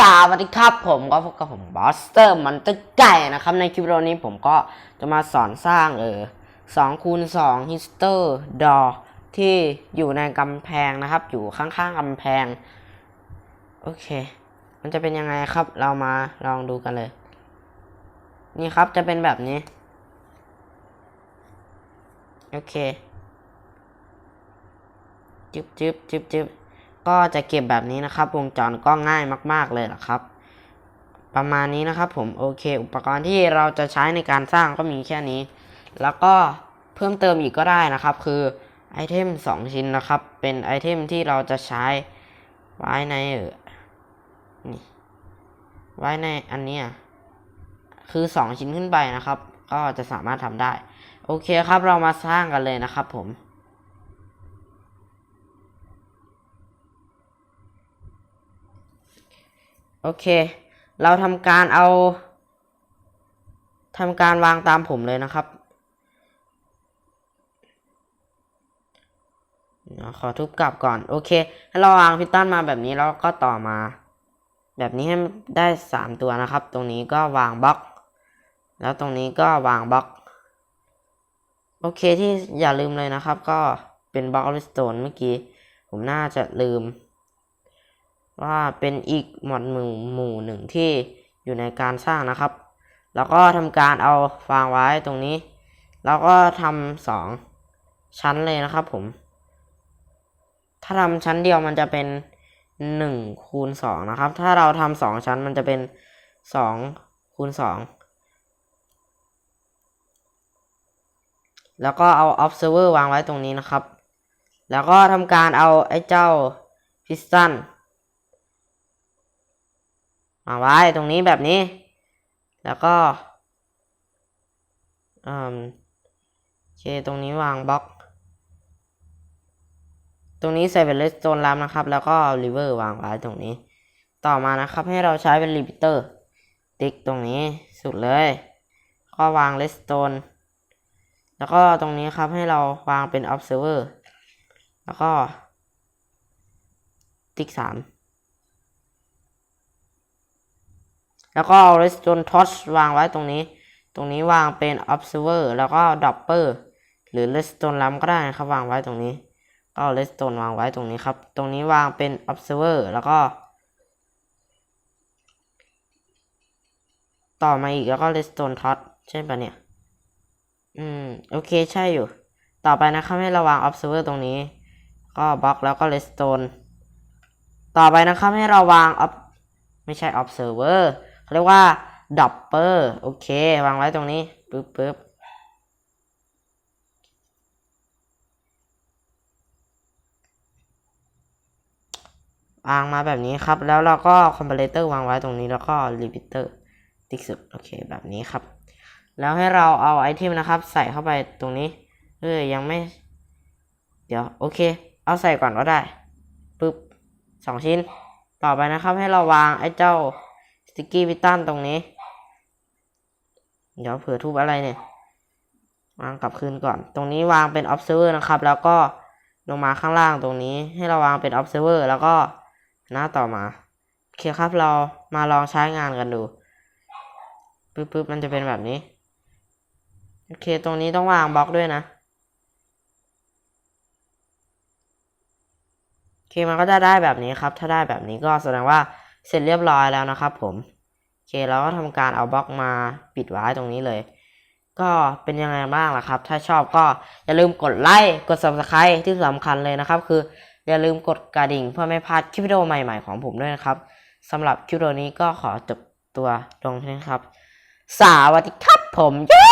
สวัสดีครับผมก็พบกับผมบอสเตอร์มันตะไก่นะครับ ในคลิปวิดีโอนี้ผมก็จะมาสอนสร้างเออสองคูณสองฮิสเตอร์ดอที่อยู่ในกำแพงนะครับ อยู่ข้างๆกำแพง โอเค มันจะเป็นยังไงครับ เรามาลองดูกันเลย นี่ครับจะเป็นแบบนี้ โอเค จึ๊บจึ๊บจึ๊บจึ๊บ ก็จะเก็บแบบนี้นะครับ วงจรก็ง่ายมาก ๆเลยละครับ ประมาณนี้นะครับผมโอเค อุปกรณ์ที่เราจะใช้ในการสร้างก็มีแค่นี้ แล้วก็เพิ่มเติมอีกก็ได้นะครับ คือไอเทม2ชิ้นนะครับ เป็นไอเทมที่เราจะใช้ไว้ในเออนี่ไว้ในอันนี้คือ 2 ชิ้นขึ้นไปนะครับ ก็จะสามารถทำได้ โอเคครับเรามาสร้างกันเลยนะครับผม โอเค เราทำการเอาทำการวางตามผมเลยนะครับ ขอทุบกลับก่อน โอเค ให้เราวางพิตตันมาแบบนี้แล้วก็ต่อมา แบบนี้ให้ได้สามตัวนะครับ ตรงนี้ก็วางบล็อก แล้วตรงนี้ก็วางบล็อก โอเคที่อย่าลืมเลยนะครับ ก็เป็นบล็อกออริสโตนเมื่อกี้ ผมน่าจะลืม ว่าเป็นอีกหมวดหมู่หมู่หนึ่งที่อยู่ในการสร้างนะครับ แล้วก็ทำการเอาวางไว้ตรงนี้ แล้วก็ทำสองชั้นเลยนะครับผม ถ้าทำชั้นเดียวมันจะเป็นหนึ่งคูณสองนะครับ ถ้าเราทำสองชั้นมันจะเป็นสองคูณสองแล้วก็เอา observer วางไว้ตรงนี้นะครับ แล้วก็ทำการเอาไอ้เจ้า piston มาไว้ตรงนี้แบบนี้ แล้วก็อืมโอเคตรงนี้วางบล็อก ตรงนี้ใส่เป็นเลสโตนลัมนะครับ แล้วก็ริเวอร์วางไว้ตรงนี้ ต่อมานะครับให้เราใช้เป็นรีพิเตอร์ ติ๊กตรงนี้สุดเลย ก็วางเลสโตนแล้วก็ตรงนี้ครับให้เราวางเป็น observer แล้วก็ติ๊กสาม แล้วก็เอา redstone torch วางไว้ตรงนี้ ตรงนี้วางเป็น observer แล้วก็ dropper หรือ redstone lamp ก็ได้นะครับวางไว้ตรงนี้ ก็เอา redstone วางไว้ตรงนี้ครับ ตรงนี้วางเป็น observer แล้วก็ ต่อมาอีกแล้วก็ redstone torch ใช่ปะเนี่ย อืม โอเคใช่อยู่ ต่อไปนะครับให้เราวาง observer ตรงนี้ ก็บล็อกแล้วก็ redstone ต่อไปนะครับให้เราวาง ไม่ใช่ observer เรียกว่า dopper โอเควางไว้ตรงนี้ปึ๊บปึ๊บวางมาแบบนี้ครับ แล้วเราก็ comparator วางไว้ตรงนี้แล้วก็ repeater ติ๊กสุดโอเคแบบนี้ครับ แล้วให้เราเอาไอเทมนะครับ ใส่เข้าไปตรงนี้เอ้ยยังไม่ เดี๋ยวโอเค เอาใส่ก่อนก็ได้ปึ๊บสองชิ้น ต่อไปนะครับ ให้เราวางไอ้เจ้า ติกกี้พิตันตรงนี้ เดี๋ยวเผื่อทุบอะไรเนี่ย วางกลับคืนก่อน ตรงนี้วางเป็น observer นะครับ แล้วก็ลงมาข้างล่างตรงนี้ ให้เราวางเป็น observer แล้วก็หน้าต่อมาโอเคครับเรามาลองใช้งานกันดูปึ๊บปึ๊บมันจะเป็นแบบนี้ โอเค ตรงนี้ต้องวางบล็อกด้วยนะโอเคมันก็จะได้แบบนี้ครับ ถ้าได้แบบนี้ก็แสดงว่า เสร็จเรียบร้อยแล้วนะครับผมโอเคเราก็ทำการเอาบล็อกมาปิดไว้ตรงนี้เลย ก็เป็นยังไงบ้างล่ะครับ ถ้าชอบก็อย่าลืมกดไลค์กด subscribe ที่สำคัญเลยนะครับ คืออย่าลืมกดกระดิ่งเพื่อไม่พลาดคลิปวิดีโอใหม่ๆของผมด้วยนะครับสำหรับคลิปวิดีโอนี้ก็ขอจบตัวลงเท่านี้ครับ สวัสดีครับผมยู